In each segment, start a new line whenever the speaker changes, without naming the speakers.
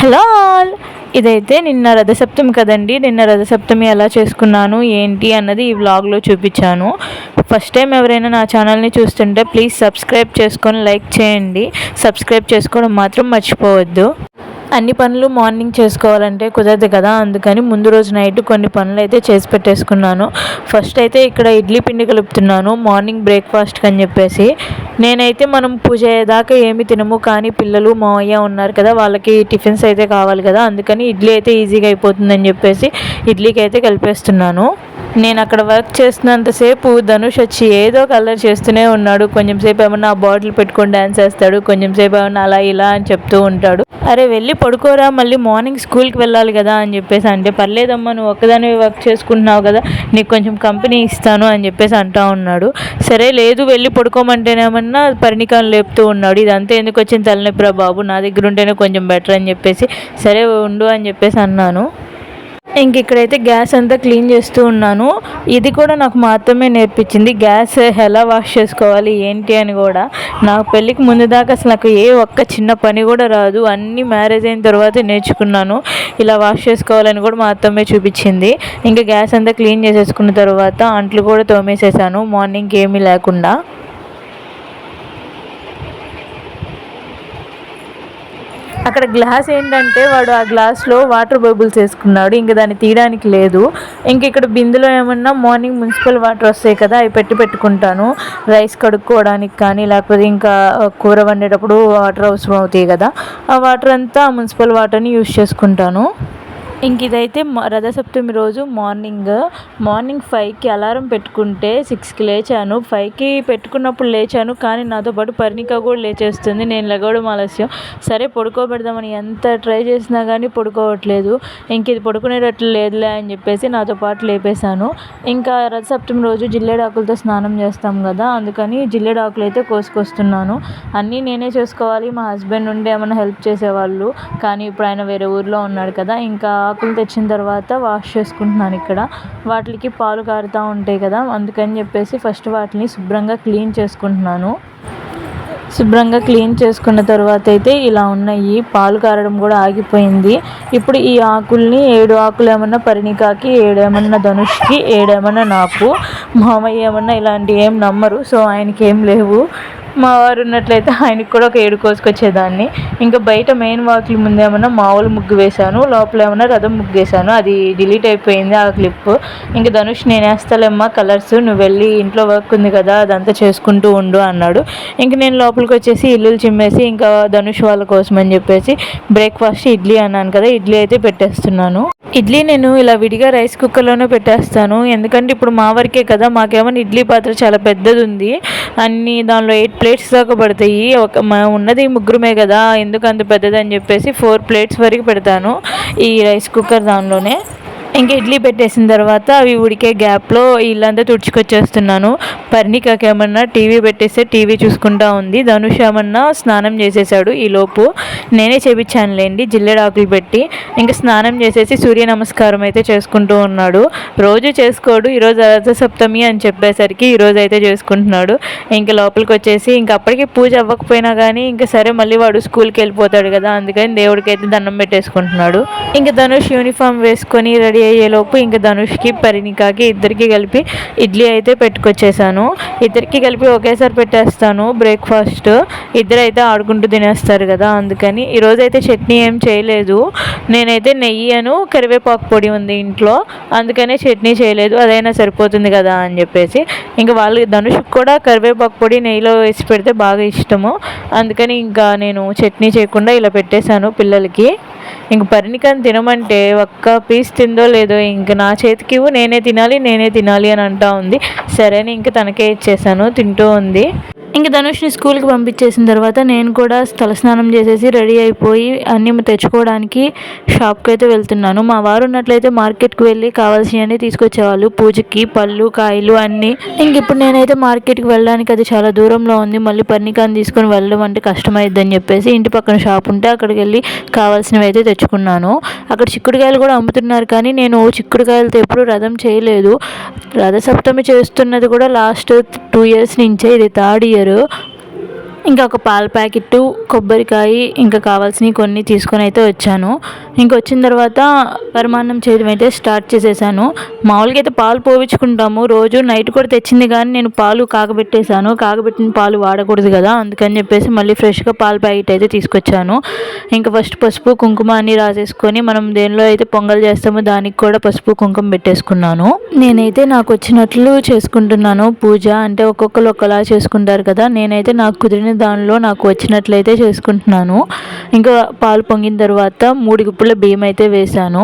Hello all ఇదైతే నిన్న రథసప్తమి కదండి. నిన్న రథసప్తమి ఎలా చేసుకున్నాను ఏంటి అన్నది ఈ వ్లాగ్లో చూపించాను. ఫస్ట్ టైం ఎవరైనా నా ఛానల్ని చూస్తుంటే ప్లీజ్ సబ్స్క్రైబ్ చేసుకొని లైక్ చేయండి. సబ్స్క్రైబ్ చేసుకోవడం మాత్రం మర్చిపోవద్దు. అన్ని పనులు మార్నింగ్ చేసుకోవాలంటే కుదరదు కదా. అందుకని ముందు రోజు నైట్ కొన్ని పనులు అయితే చేసి పెట్టేసుకున్నాను. ఫస్ట్ అయితే ఇక్కడ ఇడ్లీ పిండి కలుపుతున్నాను. మార్నింగ్ బ్రేక్ఫాస్ట్కి అని చెప్పేసి నేనైతే మనం పూజ అయ్యేదాకా ఏమి తినము కానీ పిల్లలు మావయ్య ఉన్నారు కదా వాళ్ళకి టిఫిన్స్ అయితే కావాలి కదా అందుకని ఇడ్లీ అయితే ఈజీగా అయిపోతుందని చెప్పేసి ఇడ్లీకి అయితే కలిపేస్తున్నాను. నేను అక్కడ వర్క్ చేస్తున్నంతసేపు ధనుష్ వచ్చి ఏదో కలర్ చేస్తూనే ఉన్నాడు. కొంచెం సేపు ఏమన్నా బాటిల్ పెట్టుకొని డ్యాన్స్ వేస్తాడు కొంచెం సేపు ఏమన్నా అలా ఇలా అని చెప్తూ ఉంటాడు. అరే వెళ్ళి పడుకోరా మళ్ళీ మార్నింగ్ స్కూల్కి వెళ్ళాలి కదా అని చెప్పేసి అంటే పర్లేదమ్మా నువ్వు ఒక్కదానివి వర్క్ చేసుకుంటున్నావు కదా నీకు కొంచెం కంపెనీ ఇస్తాను అని చెప్పేసి అంటా ఉన్నాడు. సరే లేదు వెళ్ళి పడుకోమంటేనేమన్నా పరిణికాలు లేపుతూ ఉన్నాడు. ఇదంతా ఎందుకు వచ్చిన తలనొప్పిరా బాబు? నా దగ్గర ఉంటేనే కొంచెం బెటర్ అని చెప్పేసి సరే ఉండు అని చెప్పేసి అన్నాను. ఇంక ఇక్కడైతే గ్యాస్ అంతా క్లీన్ చేస్తూ ఉన్నాను. ఇది కూడా నాకు మాత్రమే నేర్పించింది. గ్యాస్ ఎలా వాష్ చేసుకోవాలి ఏంటి అని కూడా. నాకు పెళ్ళికి ముందు దాకా అసలు నాకు ఏ ఒక్క చిన్న పని కూడా రాదు. అన్నీ మ్యారేజ్ అయిన తర్వాత నేర్చుకున్నాను. ఇలా వాష్ చేసుకోవాలని కూడా మా అత్తమ్మే చూపించింది. ఇంకా గ్యాస్ అంతా క్లీన్ చేసేసుకున్న తర్వాత అంట్లు కూడా తోమేసేసాను. మార్నింగ్ ఏమీ లేకుండా. అక్కడ గ్లాస్ ఏంటంటే వాడు ఆ గ్లాస్లో వాటర్ బబుల్స్ వేసుకున్నాడు. ఇంక దాన్ని తీయడానికి లేదు. ఇంక ఇక్కడ బిందులో ఏమన్నా మార్నింగ్ మున్సిపల్ వాటర్ వస్తాయి కదా అవి పెట్టి పెట్టుకుంటాను. రైస్ కడుక్కోవడానికి కానీ లేకపోతే ఇంకా కూర వండేటప్పుడు వాటర్ అవసరం అవుతాయి కదా ఆ వాటర్ అంతా మున్సిపల్ వాటర్ని యూస్ చేసుకుంటాను. ఇంక ఇదైతే రథసప్తమి రోజు మార్నింగ్. మార్నింగ్ ఫైవ్కి అలారం పెట్టుకుంటే సిక్స్కి లేచాను. ఫైవ్కి పెట్టుకున్నప్పుడు లేచాను కానీ నాతో పాటు పర్ణిక కూడా లేచేస్తుంది. నేను లెగవడం ఆలస్యం. సరే పడుకోబెడదామని ఎంత ట్రై చేసినా కానీ పడుకోవట్లేదు. ఇంక ఇది పడుకునేటట్లు లేదులే అని చెప్పేసి నాతో పాటు లేపేశాను. ఇంకా రథసప్తమి రోజు జిల్లేడాకులతో స్నానం చేస్తాం కదా అందుకని జిల్లేడాకులు అయితే కోసుకొస్తున్నాను. అన్నీ నేనే చేసుకోవాలి. మా హస్బెండ్ ఉండే ఏమైనా హెల్ప్ చేసేవాళ్ళు. కానీ ఇప్పుడు ఆయన వేరే ఊర్లో ఉన్నాడు కదా ఇంకా ఆకులు తెచ్చిన తర్వాత వాష్ చేసుకుంటున్నాను ఇక్కడ. వాటికి పాలు కారుతూ ఉంటాయి కదా అందుకని చెప్పేసి ఫస్ట్ వాటిని శుభ్రంగా క్లీన్ చేసుకుంటున్నాను. శుభ్రంగా క్లీన్ చేసుకున్న తర్వాత అయితే ఇలా ఉన్నాయి. పాలు కారడం కూడా ఆగిపోయింది. ఇప్పుడు ఈ ఆకుల్ని ఏడు ఆకులు ఏమన్నా పరిణికాకి ఏడేమన్నా ధనుష్కి ఏడేమన్నా నాకు. మామయ్య ఏమన్నా ఇలాంటి ఏం నమ్మరు సో ఆయనకి ఏం లేవు. మా వారు ఉన్నట్లయితే ఆయనకి కూడా ఒక ఏడు కోసుకొచ్చేదాన్ని. ఇంకా బయట మెయిన్ వాకిల్ ముందు ఏమన్నా మామూలు ముగ్గు వేశాను లోపల ఏమన్నా రథం ముగ్గు వేశాను. అది డిలీట్ అయిపోయింది ఆ క్లిప్ ఇంకా ధనుష్ నేను వేస్తాలేమ్మా కలర్స్ నువ్వు వెళ్ళి ఇంట్లో వర్క్ ఉంది కదా అదంతా చేసుకుంటూ ఉండు అన్నాడు. ఇంక నేను లోపలికి వచ్చేసి ఇల్లులు చిమ్మేసి ఇంకా ధనుష్ వాళ్ళ కోసం అని చెప్పేసి బ్రేక్ఫాస్ట్ ఇడ్లీ అన్నాను కదా ఇడ్లీ అయితే పెట్టేస్తున్నాను. ఇడ్లీ నేను ఇలా విడిగా రైస్ కుక్కర్లోనే పెట్టేస్తాను. ఎందుకంటే ఇప్పుడు మా వరకే కదా మాకేమైనా ఇడ్లీ పాత్ర చాలా పెద్దది ఉంది. అన్ని దానిలో ఎయిట్ ప్లేట్స్ దాకా పడతాయి ఒక మా ఉన్నది ముగ్గురమే కదా ఎందుకు అంత పెద్దది అని చెప్పేసి ఫోర్ ప్లేట్స్ వరకు పెడతాను ఈ రైస్ కుక్కర్ దానిలోనే. ఇంకా ఇడ్లీ పెట్టేసిన తర్వాత అవి ఉడికే గ్యాప్లో ఇల్లంతా తుడుచుకొచ్చేస్తున్నాను. పర్ణికకి ఏమన్నా టీవీ పెట్టేస్తే టీవీ చూసుకుంటా ఉంది. ధనుష్ ఏమన్నా స్నానం చేసేసాడు ఈలోపు నేనే చేపించానులేండి జిల్లెడాకులు పెట్టి. ఇంకా స్నానం చేసేసి సూర్య నమస్కారం అయితే చేసుకుంటూ ఉన్నాడు. రోజు చేసుకోడు ఈరోజు రథ సప్తమి అని చెప్పేసరికి ఈరోజు అయితే చేసుకుంటున్నాడు. ఇంకా లోపలికి వచ్చేసి ఇంకా అప్పటికి పూజ అవ్వకపోయినా కానీ ఇంకా సరే మళ్ళీ వాడు స్కూల్కి వెళ్ళిపోతాడు కదా అందుకని దేవుడికి అయితే దండం పెట్టేసుకుంటున్నాడు. ఇంకా ధనుష్ యూనిఫామ్ వేసుకొని రెడీ రెడీ అయ్యేలోపు ఇంకా ధనుష్కి పరిణికాకి ఇద్దరికి కలిపి ఇడ్లీ అయితే పెట్టుకొచ్చేసాను. ఇద్దరికి కలిపి ఒకేసారి పెట్టేస్తాను బ్రేక్ఫాస్ట్ ఇద్దరు అయితే ఆడుకుంటూ తినేస్తారు కదా అందుకని ఈరోజు అయితే చట్నీ ఏం చేయలేదు. నేనైతే నెయ్యి అను కరివేపాకు పొడి ఉంది ఇంట్లో అందుకనే చట్నీ చేయలేదు. అదైనా సరిపోతుంది కదా అని చెప్పేసి. ఇంకా వాళ్ళు ధనుష్కి కూడా కరివేపాకు పొడి నెయ్యిలో వేసి పెడితే బాగా ఇష్టము. అందుకని ఇంకా నేను చట్నీ చేయకుండా ఇలా పెట్టేశాను పిల్లలకి. ఇంక పరిణికాన్ని తినమంటే ఒక్క పీస్ తిందో లేదో ఇంక నా చేతికి నేనే తినాలి నేనే తినాలి అని అంటా ఉంది. సరే అని ఇంక తనకే ఇచ్చేసాను తింటూ ఉంది. ఇంక ధనుష్ని స్కూల్కి పంపించేసిన తర్వాత నేను కూడా తలస్నానం చేసేసి రెడీ అయిపోయి అన్నీ తెచ్చుకోవడానికి షాప్కి అయితే వెళ్తున్నాను. మా వారు ఉన్నట్లయితే మార్కెట్కి వెళ్ళి కావాల్సినవన్నీ తీసుకొచ్చేవాళ్ళు. పూజకి పళ్ళు కాయలు అన్నీ. ఇంక ఇప్పుడు నేనైతే మార్కెట్కి వెళ్ళడానికి అది చాలా దూరంలో ఉంది. మళ్ళీ పర్నికాన్ని తీసుకొని వెళ్ళడం అంటే కష్టమైద్దని చెప్పేసి ఇంటి పక్కన షాప్ ఉంటే అక్కడికి వెళ్ళి కావాల్సినవి అయితే తెచ్చుకున్నాను. అక్కడ చిక్కుడుకాయలు కూడా అమ్ముతున్నారు కానీ నేను చిక్కుడుకాయలతో ఎప్పుడు రథం చేయలేదు. రథసప్తమి చేస్తున్నది కూడా లాస్ట్ టూ ఇయర్స్ నుంచే. ఇది థర్డ్ ఇయర్. ചെറിയൊരു ఇంకా ఒక పాల ప్యాకెట్ కొబ్బరికాయ ఇంకా కావాల్సినవి కొన్ని తీసుకొని అయితే వచ్చాను. ఇంక వచ్చిన తర్వాత పరమాన్నం చేయడం అయితే స్టార్ట్ చేసేసాను. మామూలుగా అయితే పాలు పోవించుకుంటాము రోజు నైట్ కూడా తెచ్చింది కానీ నేను పాలు కాగబెట్టేశాను. కాగబెట్టిన పాలు వాడకూడదు కదా అందుకని చెప్పేసి మళ్ళీ ఫ్రెష్గా పాల ప్యాకెట్ అయితే తీసుకొచ్చాను. ఇంకా ఫస్ట్ పసుపు కుంకుమ అన్ని రాసేసుకొని మనం దేనిలో అయితే పొంగల్ చేస్తామో దానికి కూడా పసుపు కుంకుమ పెట్టేసుకున్నాను. నేనైతే నాకు వచ్చినట్లు చేసుకుంటున్నాను. పూజ అంటే ఒక్కొక్కరు ఒకలా చేసుకుంటారు కదా నేనైతే నాకు కుదిరిన దానిలో నాకు వచ్చినట్లయితే చేసుకుంటున్నాను. ఇంకా పాలు పొంగిన తర్వాత మూడు గుప్పుల బియ్యం అయితే వేశాను.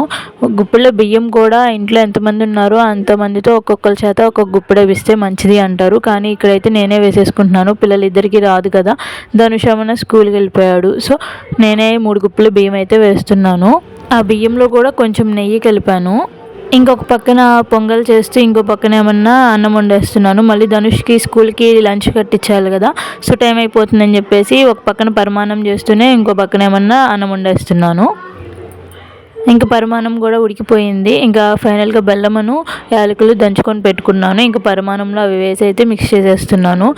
గుప్పుల బియ్యం కూడా ఇంట్లో ఎంతమంది ఉన్నారో అంతమందితో ఒక్కొక్కరి చేత ఒక్కొక్క గుప్పడ వేస్తే మంచిది అంటారు. కానీ ఇక్కడైతే నేనే వేసేసుకుంటున్నాను. పిల్లలిద్దరికీ రాదు కదా. ధనుషమన స్కూల్కి వెళ్ళిపోయాడు. సో నేనే మూడు గుప్పుల బియ్యం అయితే వేస్తున్నాను. ఆ బియ్యంలో కూడా కొంచెం నెయ్యి కలిపాను. ఇంకొక పక్కన పొంగల్ చేస్తూ ఇంకో పక్కన ఏమన్నా అన్నం వండేస్తున్నాను. మళ్ళీ ధనుష్కి స్కూల్కి లంచ్ కట్టించాలి కదా. సో టైం అయిపోతుందని చెప్పేసి ఒక పక్కన పరిమాణం చేస్తూనే ఇంకో పక్కన ఏమన్నా అన్నం వండేస్తున్నాను. ఇంకా పరిమాణం కూడా ఉడికిపోయింది. ఇంకా ఫైనల్గా బెల్లమును యాలకులు దంచుకొని పెట్టుకున్నాను. ఇంకా పరిమాణంలో అవి వేసి అయితే మిక్స్ చేసేస్తున్నాను.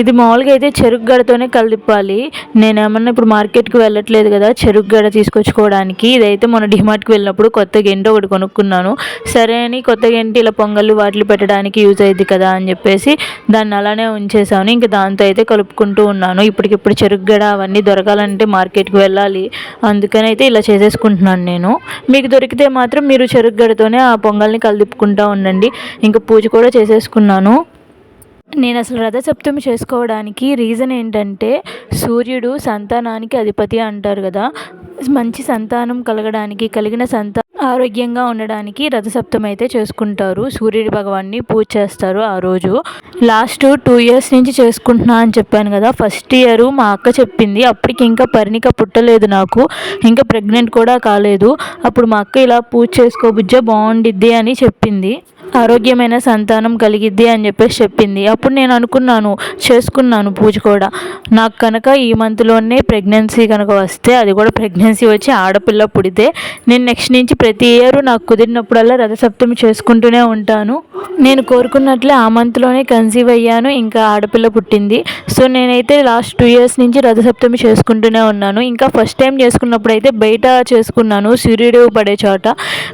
ఇది మామూలుగా అయితే చెరుకు గడతోనే కలిపాలి. నేను ఏమన్నా ఇప్పుడు మార్కెట్కి వెళ్ళట్లేదు కదా చెరుకు గడ తీసుకొచ్చుకోవడానికి. ఇదైతే మొన్న డిమార్ట్కి వెళ్ళినప్పుడు కొత్త గెంట ఒకటి కొనుక్కున్నాను. సరే అని కొత్త గెంటి ఇలా పొంగళ్ళు వాటిలు పెట్టడానికి యూజ్ అయ్యింది కదా అని చెప్పేసి దాన్ని అలానే ఉంచేసాను. ఇంకా దాంతో అయితే కలుపుకుంటూ ఉన్నాను. ఇప్పటికిప్పుడు చెరుకు గడ అవన్నీ దొరకాలంటే మార్కెట్కి వెళ్ళాలి. అందుకని అయితే ఇలా చేసేసుకుంటున్నాను నేను. మీకు దొరికితే మాత్రం మీరు చెరుగ్గడతోనే ఆ పొంగల్ని కలిపుకుంటూ ఉండండి. ఇంకా పూజ కూడా చేసేసుకున్నాను. నేను అసలు రథసప్తమి చేసుకోవడానికి రీజన్ ఏంటంటే సూర్యుడు సంతానానికి అధిపతి అంటారు కదా. మంచి సంతానం కలగడానికి కలిగిన సంతా ఆరోగ్యంగా ఉండడానికి రథసప్తమి అయితే చేసుకుంటారు. సూర్యుడి భగవాన్ని పూజ చేస్తారు ఆ రోజు. లాస్ట్ టూ ఇయర్స్ నుంచి చేసుకుంటున్నా అని చెప్పాను కదా. ఫస్ట్ ఇయర్ మా అక్క చెప్పింది. అప్పటికి ఇంకా పరిణిక పుట్టలేదు నాకు. ఇంకా ప్రెగ్నెంట్ కూడా కాలేదు. అప్పుడు మా అక్క ఇలా పూజ చేసుకోబుజ్జే బాగుండిద్ది అని చెప్పింది. ఆరోగ్యమైన సంతానం కలిగిద్ది అని చెప్పేసి చెప్పింది. అప్పుడు నేను అనుకున్నాను చేసుకున్నాను పూజ కూడా. నాకు కనుక ఈ మంత్లోనే ప్రెగ్నెన్సీ కనుక వస్తే అది కూడా ప్రెగ్నెన్సీ వచ్చి ఆడపిల్ల పుడితే నేను నెక్స్ట్ నుంచి ప్రతి ఇయర్ నాకు కుదిరినప్పుడల్లా రథసప్తమి చేసుకుంటూనే ఉంటాను. నేను కోరుకున్నట్లే ఆ మంత్లోనే కన్సీవ్ అయ్యాను ఇంకా ఆడపిల్ల పుట్టింది. సో నేనైతే లాస్ట్ టూ ఇయర్స్ నుంచి రథసప్తమి చేసుకుంటూనే ఉన్నాను. ఇంకా ఫస్ట్ టైం చేసుకున్నప్పుడు అయితే బయట చేసుకున్నాను సూర్యుడు పడే చోట.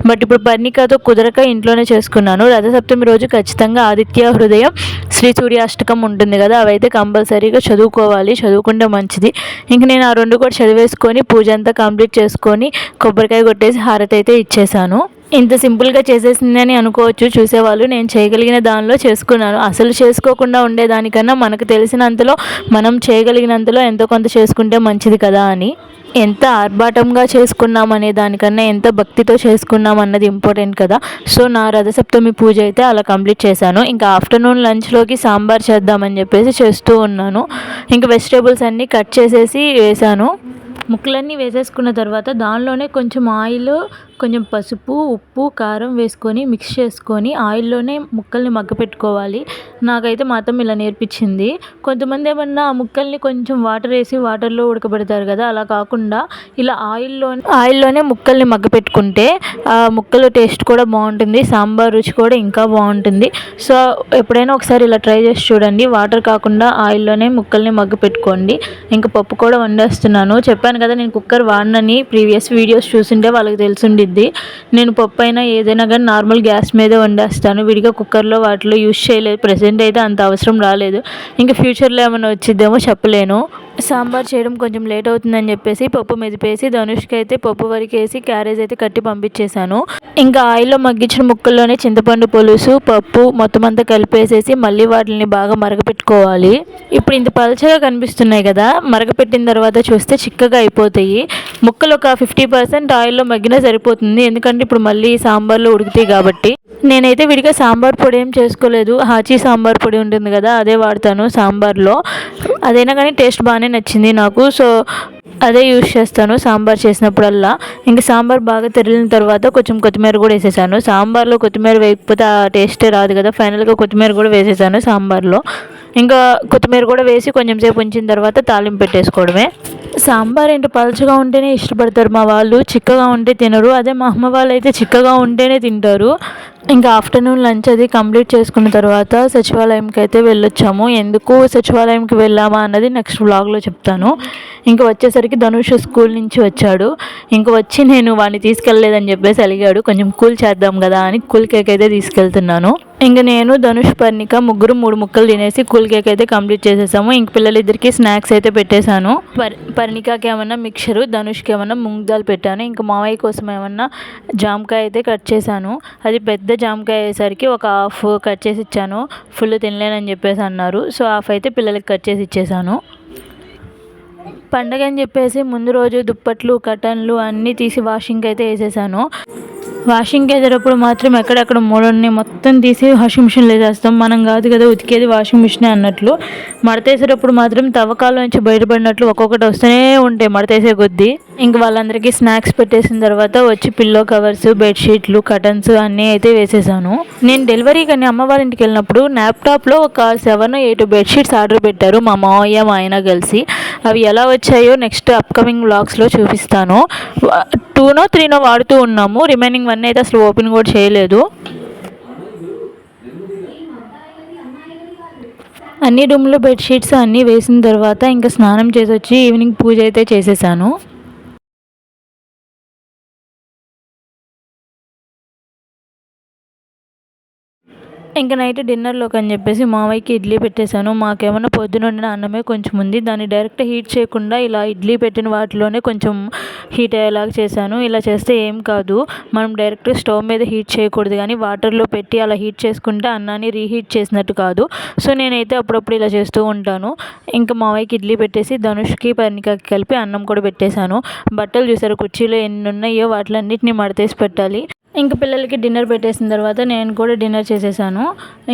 బట్ ఇప్పుడు పర్ణికతో కుదరక ఇంట్లోనే చేసుకున్నాను. రథసప్తమి రోజు ఖచ్చితంగా ఆదిత్య హృదయం శ్రీ సూర్యాష్టకం ఉంటుంది కదా అవైతే కంపల్సరీగా చదువుకోవాలి. చదువుకుంటే మంచిది. ఇంక నేను ఆ రెండు కూడా చదివేసుకొని పూజ అంతా కంప్లీట్ చేసుకొని కొబ్బరికాయ కొట్టేసి హారతి అయితే ఇచ్చేసాను. ఇంత సింపుల్గా చేసేసిందని అనుకోవచ్చు. చూసేవాళ్ళు నేను చేయగలిగిన దానిలో చేసుకున్నాను. అసలు చేసుకోకుండా ఉండేదానికన్నా మనకు తెలిసినంతలో మనం చేయగలిగినంతలో ఎంతో కొంత చేసుకుంటే మంచిది కదా అని. ఎంత ఆర్భాటంగా చేసుకున్నామనే దానికన్నా ఎంత భక్తితో చేసుకున్నాం అన్నది ఇంపార్టెంట్ కదా. సో నా రథసప్తమి పూజ అయితే అలా కంప్లీట్ చేశాను. ఇంకా ఆఫ్టర్నూన్ లంచ్లోకి సాంబార్ చేద్దామని చెప్పేసి చేస్తూ ఉన్నాను. ఇంకా వెజిటేబుల్స్ అన్నీ కట్ చేసేసి వేశాను. ముక్కలన్నీ వేసేసుకున్న తర్వాత దానిలోనే కొంచెం ఆయిల్ కొంచెం పసుపు ఉప్పు కారం వేసుకొని మిక్స్ చేసుకొని ఆయిల్లోనే ముక్కల్ని మగ్గపెట్టుకోవాలి. నాకైతే మా అత్తమ్మ ఇలా నేర్పించింది. కొంతమంది ఏమన్నా ఆ ముక్కల్ని కొంచెం వాటర్ వేసి వాటర్లో ఉడకబెడతారు కదా అలా కాకుండా ఇలా ఆయిల్లో ఆయిల్లోనే ముక్కల్ని మగ్గపెట్టుకుంటే ఆ ముక్కల టేస్ట్ కూడా బాగుంటుంది సాంబార్ రుచి కూడా ఇంకా బాగుంటుంది. సో ఎప్పుడైనా ఒకసారి ఇలా ట్రై చేసి చూడండి. వాటర్ కాకుండా ఆయిల్లోనే ముక్కల్ని మగ్గ పెట్టుకోండి ఇంకా పప్పు కూడా వండేస్తున్నాను. చెప్పాను కదా నేను కుక్కర్ వాడినని ప్రీవియస్ వీడియోస్ చూసింటే వాళ్ళకి తెలిసిండిద్ది నేను పప్పు అయినా ఏదైనా కానీ నార్మల్ గ్యాస్ మీదే వండేస్తాను. విడిగా కుక్కర్లో వాటిలో యూస్ చేయలేదు. ప్రజెంట్ అయితే అంత అవసరం రాలేదు. ఇంకా ఫ్యూచర్లో ఏమైనా వచ్చిద్దేమో చెప్పలేను. సాంబార్ చేయడం కొంచెం లేట్ అవుతుందని చెప్పేసి పప్పు మెదిపేసి ధనుష్కి అయితే పప్పు వరకు వేసి క్యారేజ్ అయితే కట్టి పంపించేశాను. ఇంకా ఆయిల్లో మగ్గించిన ముక్కల్లోనే చింతపండు పులుసు పప్పు మొత్తం అంతా కలిపేసేసి మళ్ళీ వాటిని బాగా మరగపెట్టుకోవాలి. ఇప్పుడు ఇంత పలచగా కనిపిస్తున్నాయి కదా మరగపెట్టిన తర్వాత చూస్తే చిక్కగా అయిపోతాయి. ముక్కలు ఒక ఫిఫ్టీ పర్సెంట్ ఆయిల్లో మగ్గినా సరిపోతుంది. ఎందుకంటే ఇప్పుడు మళ్ళీ సాంబార్లో ఉడుకుతాయి కాబట్టి. నేనైతే విడిగా సాంబార్ పొడి ఏం చేసుకోలేదు. హాచీ సాంబార్ పొడి ఉంటుంది కదా అదే వాడతాను సాంబార్లో. అదైనా కానీ టేస్ట్ బాగానే నచ్చింది నాకు. సో అదే యూస్ చేస్తాను సాంబార్ చేసినప్పుడల్లా. ఇంకా సాంబార్ బాగా తెరిలిన తర్వాత కొంచెం కొత్తిమీర కూడా వేసేసాను. సాంబార్లో కొత్తిమీర వేయకపోతే ఆ టేస్టే రాదు కదా. ఫైనల్గా కొత్తిమీర కూడా వేసేసాను సాంబార్లో. ఇంకా కొత్తిమీర కూడా వేసి కొంచెం సేపు ఉంచిన తర్వాత తాలింపు పెట్టేసుకోవడమే. సాంబార్ ఏంటో? పలుచగా ఉంటేనే ఇష్టపడతారు మా వాళ్ళు. చిక్కగా ఉంటే తినరు. అదే మా అమ్మ వాళ్ళు అయితే చిక్కగా ఉంటేనే తింటారు. ఇంకా ఆఫ్టర్నూన్ లంచ్ అది కంప్లీట్ చేసుకున్న తర్వాత సచివాలయంకి అయితే వెళ్ళొచ్చాము. ఎందుకు సచివాలయంకి వెళ్ళామా అన్నది నెక్స్ట్ వ్లాగ్లో చెప్తాను. ఇంకా వచ్చేసరికి ధనుష్ స్కూల్ నుంచి వచ్చాడు. ఇంకా వచ్చి నేను వాడిని తీసుకెళ్ళలేదని చెప్పేసి అలిగాడు. కొంచెం కూల్ చేద్దాం కదా అని కూల్ కేక్ అయితే తీసుకెళ్తున్నాను. ఇంకా నేను ధనుష్ పర్ణిక ముగ్గురు మూడు ముక్కలు తినేసి కూల్ కేక్ అయితే కంప్లీట్ చేసేసాము. ఇంక పిల్లలిద్దరికి స్నాక్స్ అయితే పెట్టేశాను. పర్ పర్ణికాకి ఏమన్నా మిక్చరు ధనుష్కి ఏమన్నా మూంగ్ దాల్ పెట్టాను. ఇంకా మావయ్య కోసం ఏమన్నా జామకాయ అయితే కట్ చేశాను. అది పెద్ద జామకాయ అయ్యేసరికి ఒక హాఫ్ కట్ చేసి ఇచ్చాను. ఫుల్ తినలేనని చెప్పేసి అన్నారు. సో హాఫ్ అయితే పిల్లలకి కట్ చేసి ఇచ్చేసాను. పండగ అని చెప్పేసి ముందు రోజు దుప్పట్లు కటన్లు అన్నీ తీసి వాషింగ్కి అయితే వేసేసాను. వాషింగ్కి వేసేటప్పుడు మాత్రం ఎక్కడెక్కడ మూడని మొత్తం తీసి వాషింగ్ మిషన్లో వేసేస్తాం. మనం కాదు కదా ఉతికేది వాషింగ్ మిషన్ అన్నట్లు. మడతేసేటప్పుడు మాత్రం తవ్వకాల నుంచి బయటపడినట్లు ఒక్కొక్కటి వస్తూనే ఉంటాయి మడతేసే కొద్దీ. ఇంక వాళ్ళందరికీ స్నాక్స్ పెట్టేసిన తర్వాత వచ్చి పిల్లో కవర్స్ బెడ్షీట్లు కటన్స్ అన్నీ అయితే వేసేసాను. నేను డెలివరీ కానీ అమ్మ వాళ్ళ ఇంటికి వెళ్ళినప్పుడు ల్యాప్టాప్లో ఒక సెవెన్ ఎయిట్ బెడ్షీట్స్ ఆర్డర్ పెట్టారు మా మావయ్య మా ఆయన కలిసి. అవి ఎలా వచ్చాయో నెక్స్ట్ అప్కమింగ్ బ్లాగ్స్లో చూపిస్తాను. టూనో త్రీనో వాడుతూ ఉన్నాము. రిమైనింగ్ వన్ అయితే అసలు ఓపెన్ కూడా చేయలేదు. అన్ని రూమ్లో బెడ్షీట్స్ అన్నీ వేసిన తర్వాత ఇంకా స్నానం చేసి వచ్చి ఈవినింగ్ పూజ అయితే చేసేసాను. ఇంకా నైట్ డిన్నర్లోకి అని చెప్పేసి మావయ్యకి ఇడ్లీ పెట్టేశాను. మాకేమన్నా పొద్దున వండిన అన్నమే కొంచెం ఉంది. దాన్ని డైరెక్ట్ హీట్ చేయకుండా ఇలా ఇడ్లీ పెట్టిన వాటిలోనే కొంచెం హీట్ అయ్యేలాగా చేశాను. ఇలా చేస్తే ఏం కాదు. మనం డైరెక్ట్ స్టవ్ మీద హీట్ చేయకూడదు కానీ వాటర్లో పెట్టి అలా హీట్ చేసుకుంటే అన్నాన్ని రీహీట్ చేసినట్టు కాదు. సో నేనైతే అప్పుడప్పుడు ఇలా చేస్తూ ఉంటాను. ఇంకా మావయ్యకి ఇడ్లీ పెట్టేసి ధనుష్కి పర్ణికకి కలిపి అన్నం కూడా పెట్టేశాను. బట్టలు చూసారు కుర్చీలో ఎన్ని ఉన్నాయో వాటిలన్నింటినీ మడతేసి పెట్టాలి. ఇంకా పిల్లలకి డిన్నర్ పెట్టేసిన తర్వాత నేను కూడా డిన్నర్ చేసేసాను.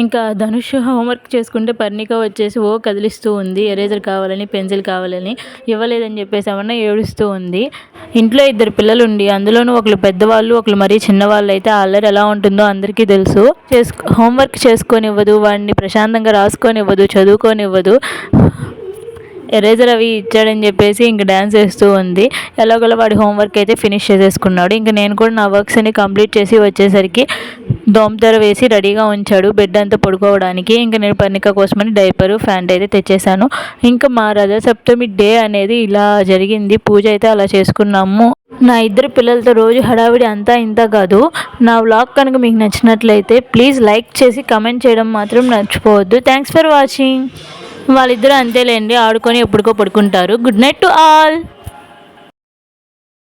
ఇంకా ధనుష్ హోంవర్క్ చేసుకుంటే పర్ణిక వచ్చేసి ఓ కదిలిస్తూ ఉంది. ఎరేజర్ కావాలని పెన్సిల్ కావాలని ఇవ్వలేదని చెప్పేసి ఏమన్నా ఏడుస్తూ ఉంది. ఇంట్లో ఇద్దరు పిల్లలు ఉండి అందులోనూ ఒకళ్ళు పెద్దవాళ్ళు ఒకళ్ళు మరీ చిన్నవాళ్ళు అయితే అల్లరి ఎలా ఉంటుందో అందరికీ తెలుసు. చేసుకు హోంవర్క్ చేసుకొనివ్వదు వాడిని ప్రశాంతంగా రాసుకొనివ్వదు చదువుకోనివ్వదు. ఎరేజర్ అవి ఇచ్చాడని చెప్పేసి ఇంక డ్యాన్స్ వేస్తూ ఉంది. ఎలాగోలా వాడి హోంవర్క్ అయితే ఫినిష్ చేసేసుకున్నాడు. ఇంక నేను కూడా నా వర్క్స్ అన్ని కంప్లీట్ చేసి వచ్చేసరికి దోమతెర వేసి రెడీగా ఉంచాడు. బెడ్ అంతా పడుకోవడానికి. ఇంకా నేను పర్ణిక కోసమని డైపరు ఫ్యాంట్ అయితే తెచ్చేసాను. ఇంకా మా రథసప్తమి డే అనేది ఇలా జరిగింది. పూజ అయితే అలా చేసుకున్నాము. నా ఇద్దరు పిల్లలతో రోజు హడావిడి అంతా ఇంత కాదు. నా వ్లాగ్ కనుక మీకు నచ్చినట్లయితే ప్లీజ్ లైక్ చేసి కమెంట్ చేయడం మాత్రం మర్చిపోవద్దు. థ్యాంక్స్ ఫర్ వాచింగ్ వాళ్ళిద్దరూ అంతేలేండి ఆడుకొని ఎప్పుడుకో పడుకుంటారు. Good night to all